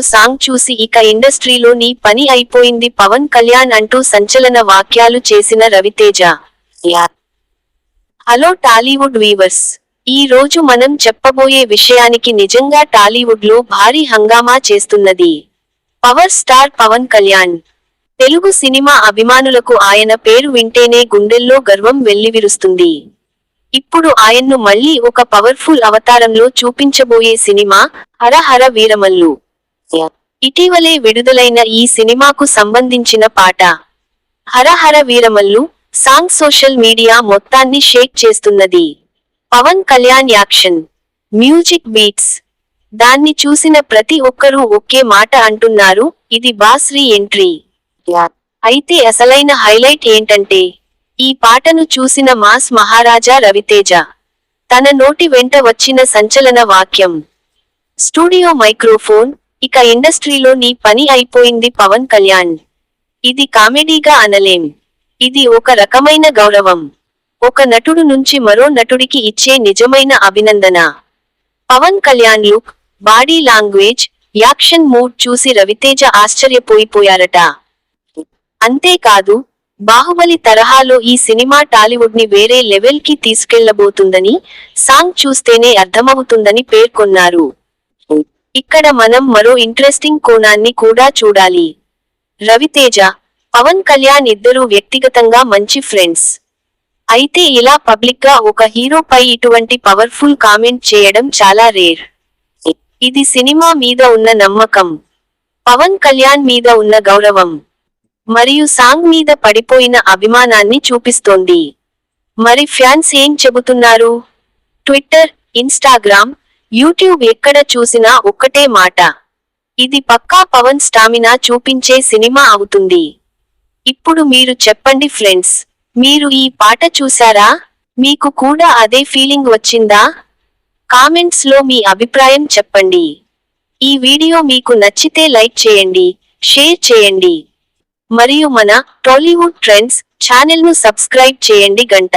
Song చూసి ఇక ఇండస్ట్రీలో నీ పని అయిపోయింది పవన్ కళ్యాణ్ అంటూ సంచలన వాక్యాలు చేసిన రవితేజ. హలో టాలీవుడ్ వీవర్స్ ఈ రోజు మనం చెప్పబోయే విషయానికి నిజంగా టాలీవుడ్లో భారీ హంగామా చేస్తున్నది. Power star Pawan Kalyan. Telugu cinema అభిమానులకు ఆయన పేరు వింటేనే గుండెల్లో గర్వం వెల్లివిరుస్తుంది. ఇప్పుడు ఆయన్ను మళ్ళీ ఒక పవర్ఫుల్ అవతారంలో చూపించబోయే సినిమా హర హర వీరమల్లు. ఇటీవలే విడుదలైన ఈ సినిమాకు సంబంధించిన పాట. Hara Hara Veeramallu song social media మొత్తాన్ని షేక్ చేస్తున్నది. Pawan Kalyan action. Music beats. దాన్ని చూసిన ప్రతి ఒక్కరూ ఒకే మాట అంటున్నారు ఇది బాస్రీ ఎంట్రీ. అయితే అసలైన హైలైట్ ఏంటంటే ఈ పాటను చూసిన మాస్ మహారాజా రవితేజ. తన నోటి వెంట వచ్చిన సంచలన వాక్యం. స్టూడియో మైక్రోఫోన్ ఇక ఇండస్ట్రీలో నీ పని అయిపోయింది పవన్ కళ్యాణ్. ఇది కామెడీగా అనలేం. ఇది ఒక రకమైన గౌరవం. ఒక నటుడు నుంచి మరో నటుడికి ఇచ్చే నిజమైన అభినందన. Pawan Kalyan look body language action mood చూసి రవితేజ ఆశ్చర్యపోయిపోయారట. అంతేకాదు బాహుబలి తరహాలో ఈ సినిమా టాలీవుడ్ని వేరే లెవెల్కి తీసుకెళ్ళబోతుందని సాంగ్ చూస్తేనే అర్థమవుతుందని పేర్కొన్నారు. ఇక్కడ మనం మరో ఇంట్రెస్టింగ్ కోణాన్ని కూడా చూడాలి. రవితేజ పవన్ కళ్యాణ్ ఇద్దరూ వ్యక్తిగతంగా మంచి ఫ్రెండ్స్ అయితే ఇలా పబ్లిక్గా ఒక హీరోపై ఇటువంటి పవర్ఫుల్ కామెంట్ చేయడం చాలా రేర్ ఇది సినిమా మీద ఉన్న నమ్మకం. పవన్ కళ్యాణ్ మీద ఉన్న గౌరవం. మరియు సాంగ్ మీద పడిపోయిన అభిమానాన్ని చూపిస్తోంది. మరి ఫ్యాన్స్ ఏం చెబుతున్నారు? ట్విట్టర్ ఇన్స్టాగ్రామ్ యూట్యూబ్ ఎక్కడ చూసినా ఒక్కటే మాట. ఇది పక్కా పవన్ స్టామినా చూపించే సినిమా అవుతుంది. ఇప్పుడు మీరు చెప్పండి ఫ్రెండ్స్ మీరు ఈ పాట చూసారా మీకు కూడా అదే ఫీలింగ్ వచ్చిందా? కామెంట్స్లో మీ అభిప్రాయం చెప్పండి. ఈ వీడియో మీకు నచ్చితే లైక్ చేయండి షేర్ చేయండి. మరియు మన టాలీవుడ్ ట్రెండ్స్ ఛానల్ను సబ్స్క్రైబ్ చేయండి గంట.